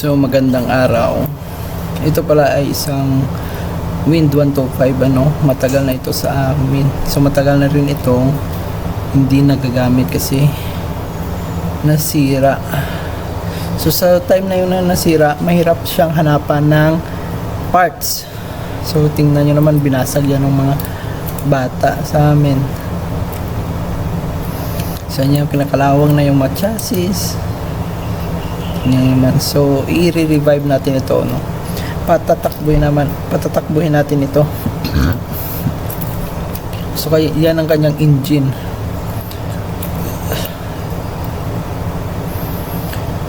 So magandang araw. Ito pala ay isang Wind 125 ano, matagal na ito sa amin. So matagal na rin itong hindi nagagamit kasi nasira. So sa time na yun na nasira, mahirap siyang hanapan ng parts. So tingnan nyo naman binasag yan ng mga bata sa amin. So yan pinakalawang na yung chassis. Naman. So, i-revive natin ito, no? Patatakbuhin naman, patatakbuhin natin ito. so, kaya yan ang kanyang engine.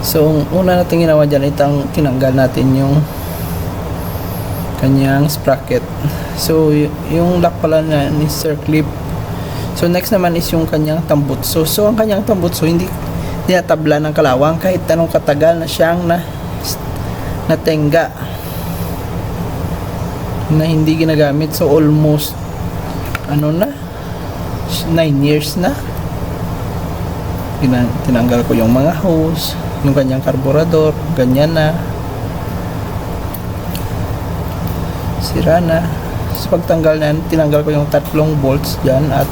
So, ang una natin ginawa dyan, itang tinanggal natin yung kanyang sprocket. So, yung lock pala na ni Sir Clip. So, next naman is yung kanyang tambutso. So, ang kanyang tambutso, hindi tinatabla ng kalawang. Kahit anong katagal na siyang na natenga na hindi ginagamit. So almost ano na 9 years na. Tina- tinanggal ko yung mga hose yung kanyang karburador ganyan na. Sira na. Sa pagtanggal na tinanggal ko yung tatlong bolts dyan at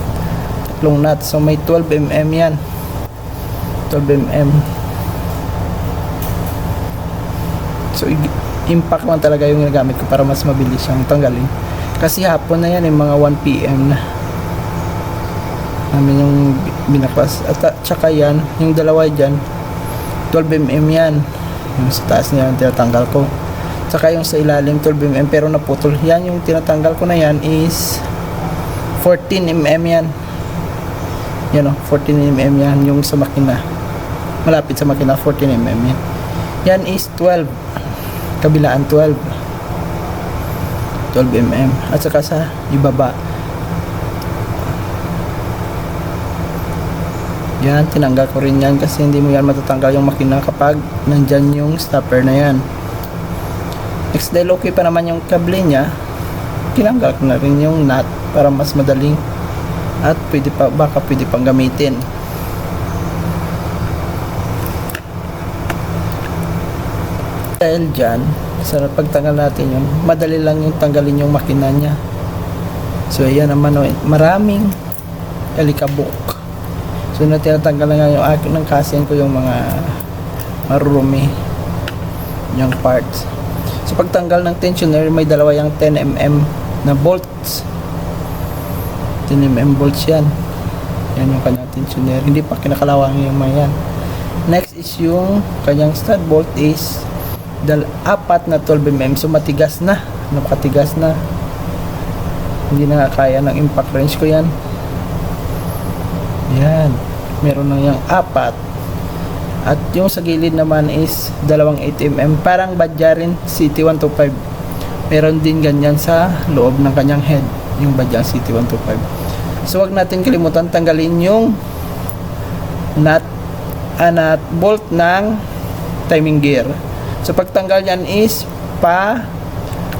tatlong nuts. So may 12 mm yan 12 mm so impact lang talaga yung ginagamit ko para mas mabilis siyang tanggalin. Kasi hapon na yan yung mga 1 pm na. Namin yung binaklas at at saka yan yung dalawa dyan 12 mm yan. Yung sa taas niya yung tinatanggal ko. Saka yung sa ilalim 12 mm pero naputol. Yan yung tinatanggal ko na yan is 14 mm yan. Yan o 14 mm yan yung sa makina malapit sa makina 14 mm yan. Yan is 12 kabilaan 12 12 mm at saka sa ibaba. Yan tinanggal ko rin yan kasi hindi mo yan matatanggal yung makina kapag nandyan yung stopper na yan. Next dahil okay pa naman yung kable niya. Tinanggal ko na rin yung nut para mas madaling at pwede pa baka pwede pang gamitin dahil dyan sa pagtanggal natin yun madali lang yung tanggalin yung makina niya. So ayan naman o, maraming alikabok. So na tinatanggal na nga yung akin ng kasin ko yung mga marurumi yung parts. Sa pagtanggal ng tensioner may dalawa yung 10mm na bolts. 10mm bolts yan. Yan yung kanyang tensioner. Hindi pa kinakalawang yung mga yan. Next is yung kanyang stud bolt is dal apat na 12mm so matigas na. Napakatigas na. Hindi na kaya ng impact range ko yan. Yan. Meron na yung apat. At yung sa gilid naman is dalawang 8mm parang Badyarin CT125 meron din ganyan sa loob ng kanyang head yung Badyarin CT125 so wag natin kalimutan tanggalin yung nut nut bolt ng timing gear so pagtanggal yan is pa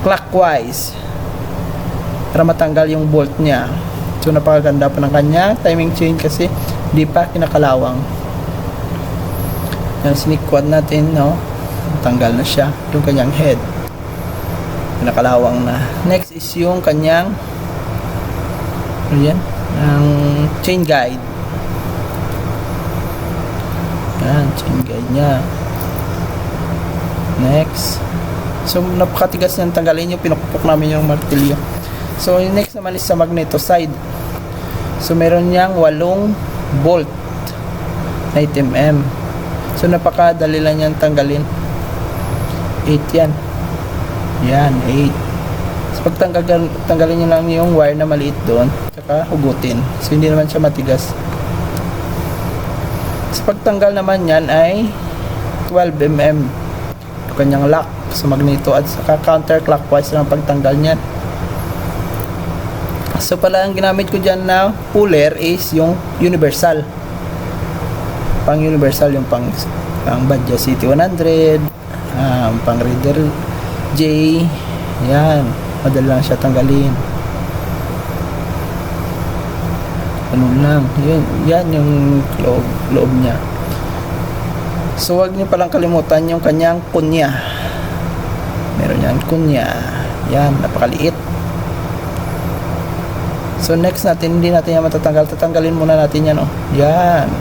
clockwise. Para matanggal yung bolt niya. So napakaganda pa ng kanya. Timing chain kasi di pa kinakalawang. Yan sneak quad natin no? Tanggal na siya. Yung kanyang head. Kinakalawang na. Next is yung kanyang ano yan? Ang chain guide. Yan chain guide niya next. So napakatigas niyang tanggalin yung pinukpok namin yung martilyo. So yung next naman is sa magneto side. So meron niyang walong bolt na 8mm so napakadali lang niyang tanggalin. 8 yan. Yan 8 so pagtanggal tanggalin niyo lang yung wire na maliit doon tsaka hugutin so hindi naman siya matigas. Sa pagtanggal naman yan ay 12mm yung kanyang lock sa magneto at saka counterclockwise ang pagtanggal niyan. So pala ang ginamit ko dyan na puller is yung universal. Pang universal yung pang pang Badja City 100 um, pang Raider J yan. Madali lang siya tanggalin. Ganun lang. Yun, yan yung loob, loob niya So wag niyo palang kalimutan yung kanyang kunya. Meron yan, kunya. Yan, napakaliit. So next natin, hindi natin yan matatanggal. Tatanggalin muna natin yan, oh. Yan.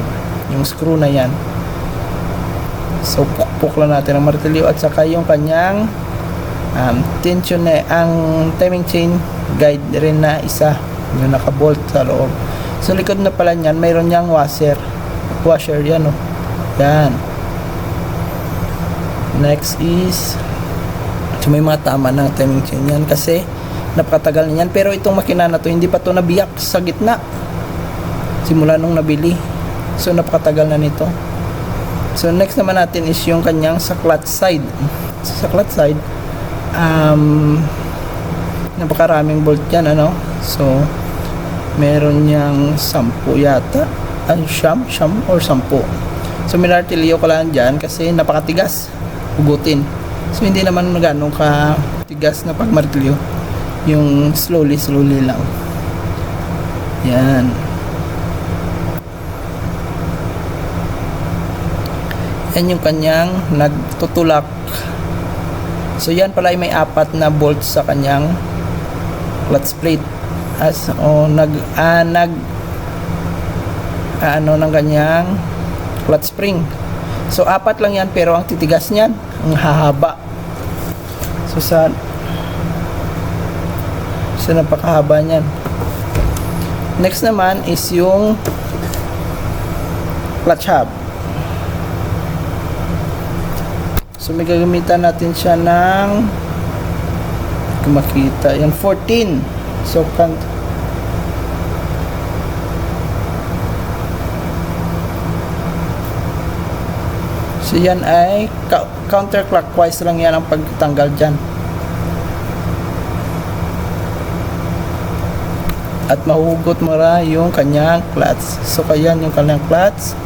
Yung screw na yan. So pukpuk lang natin ang martilyo at saka yung kanyang um, tension na, ang timing chain guide rin na isa. Yung nakabolt sa loob. Sa likod na pala niyan, mayroon niyang washer. Washer yan, oh. Yan. Next is So may mga tama ng timing chain yan kasi napakatagal na yan. Pero itong makina na to, hindi pa to nabiyak sa gitna. Simula nung nabili. So napakatagal na nito. So next naman natin is yung kanyang sa clutch side. So, sa clutch side, um, napakaraming bolt yan ano. So meron niyang sampu yata. Ay, siyam, siyam or sampu. So minartilyo ko lang dyan kasi napakatigas. Hugutin. So hindi naman gano'ng ka tigas na pagmartilyo. Yung slowly slowly lang. Yan. Yan yung kanyang nagtutulak. So yan pala ay may apat na bolts sa kanyang clutch plate. As o nag ah, nag ah, ano ng kanyang clutch spring. So apat lang yan pero ang titigas niyan, ang hahaba. So sa sa napakahaba niyan. Next naman is yung clutch hub. So may gagamitan natin siya ng makita yan 14. So kan So yan ay counterclockwise lang yan ang pagtanggal dyan. At mahuhugot mo ra yung kanyang clutch. So kaya yung kanyang clutch.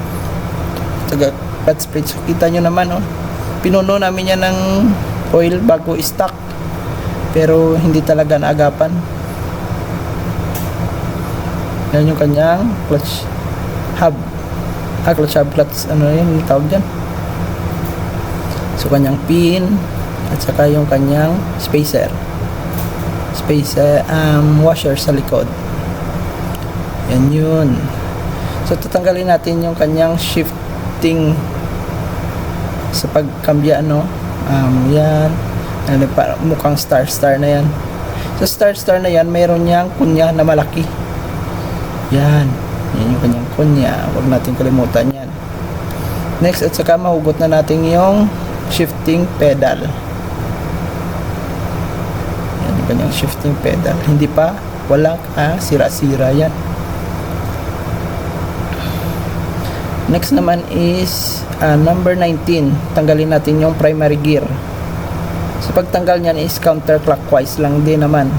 Taga clutch plate. So kita nyo naman oh. Pinuno namin yan ng oil bago stock. Pero hindi talaga naagapan. Yan yung kanyang clutch hub. Ah, clutch hub, clutch, ano yun, tawag dyan. So kanyang pin at saka yung kanyang spacer. Spacer um, washer sa likod. Yan yun. So tatanggalin natin yung kanyang shifting sa pagkambya ano. Um, yan. Ano, para, mukhang star star na yan. Sa star star na yan, mayroon niyang kunya na malaki. Yan. Yan yung kanyang kunya. Huwag natin kalimutan yan. Next, at saka mahugot na natin yung shifting pedal. Yan yung kanyang shifting pedal. Hindi pa, walang sira-sira yan. Next naman is ah, number 19. Tanggalin natin yung primary gear. Sa pagtanggal niyan is counterclockwise lang din naman.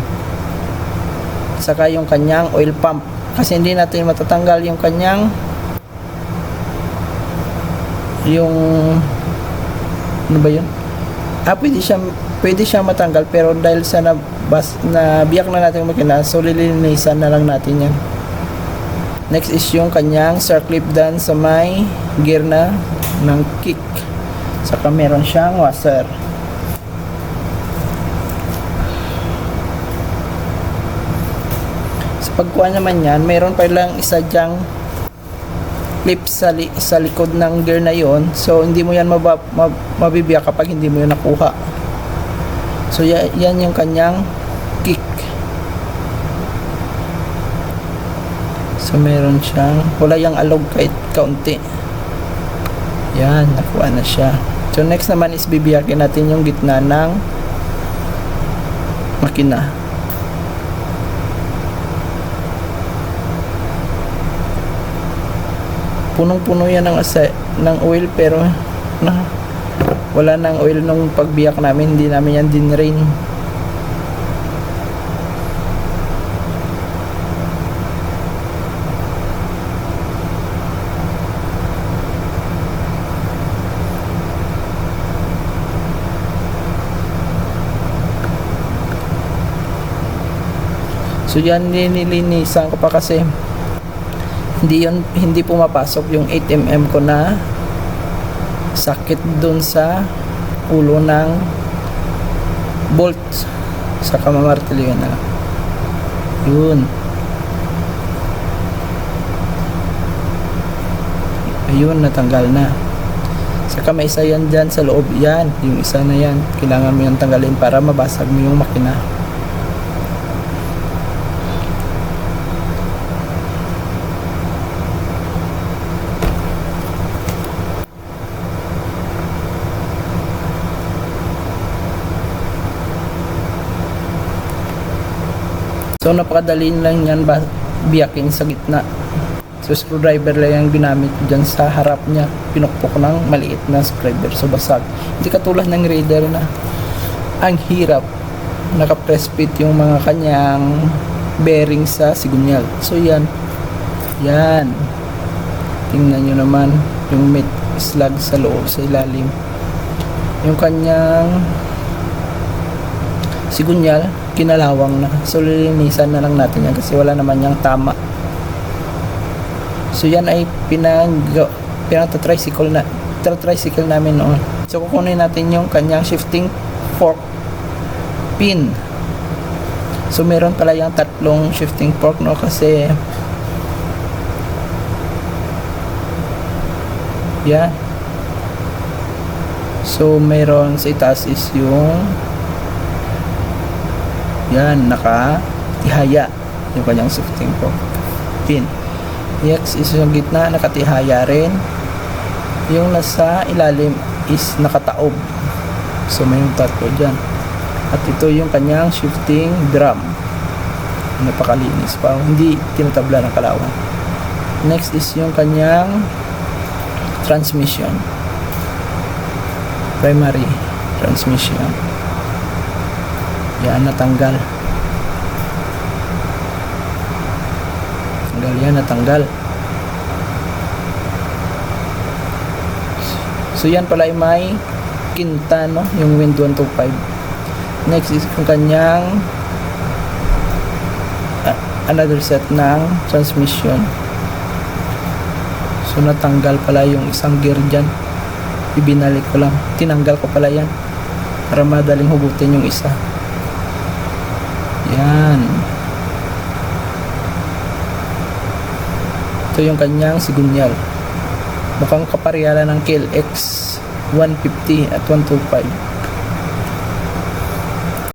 Saka yung kanyang oil pump. Kasi hindi natin matatanggal yung kanyang yung ano ba yun? Ah, pwede siya, pwede siya matanggal pero dahil sa na, bas, na biyak na natin yung makina, so lilinisan na lang natin yan. Next is yung kanyang circlip done sa may gear na ng kick. Saka meron siyang washer. Sa pagkuha naman yan, meron pa lang isa dyang clip sa, li- sa likod ng gear na yon so hindi mo yan maba, mab, mabibiyak kapag hindi mo yun nakuha. So ya, yan yung kanyang kick. So meron siyang wala yung alog kahit kaunti. Yan nakuha na siya. So next naman is bibiyakin natin yung gitna ng makina punong-puno yan ng, asa- ng oil pero na, wala nang oil nung pagbiyak namin hindi namin yan dinrain. So yan nililinisan ko pa kasi hindi yun, hindi pumapasok yung 8mm ko na sakit dun sa ulo ng bolt sa kamamartiligan na lang. Yun. Ayun, natanggal na. Saka may isa yan dyan sa loob. Yan, yung isa na yan. Kailangan mo yung tanggalin para mabasag mo yung makina. So napakadali lang yan ba biyakin sa gitna. So screwdriver lang yung ginamit ko dyan sa harap niya. Pinukpok ng maliit na screwdriver. So basag. Hindi katulad ng raider na ang hirap. Naka-press fit yung mga kanyang bearing sa sigunyal. So yan. Yan. Tingnan nyo naman yung meat slug sa loob sa ilalim. Yung kanyang sigunyal, kinalawang na. So, lilinisan na lang natin yan kasi wala naman yung tama. So, yan ay pinag pinata-tricycle na tricycle namin noon. So, kukunin natin yung kanyang shifting fork pin. So, meron pala yung tatlong shifting fork no kasi yan. So, meron sa itaas is yung yan, naka tihaya yung kanyang shifting po pin. X is yung gitna, nakatihaya rin. Yung nasa ilalim is nakataob. So may yung tatlo dyan. At ito yung kanyang shifting drum. Napakalinis pa. Hindi tinatabla ng kalawan. Next is yung kanyang transmission. Primary transmission. Yan, natanggal. Tanggal yan, natanggal. So yan pala ay may kinta, no? Yung Wind 125. Next is yung kanyang ah, another set ng transmission. So natanggal pala yung isang gear dyan. Ibinalik ko lang. Tinanggal ko pala yan. Para madaling hugutin yung isa. Yan. Ito yung kanyang sigunyal. Mukhang kaparehala ng KLX 150 at 125.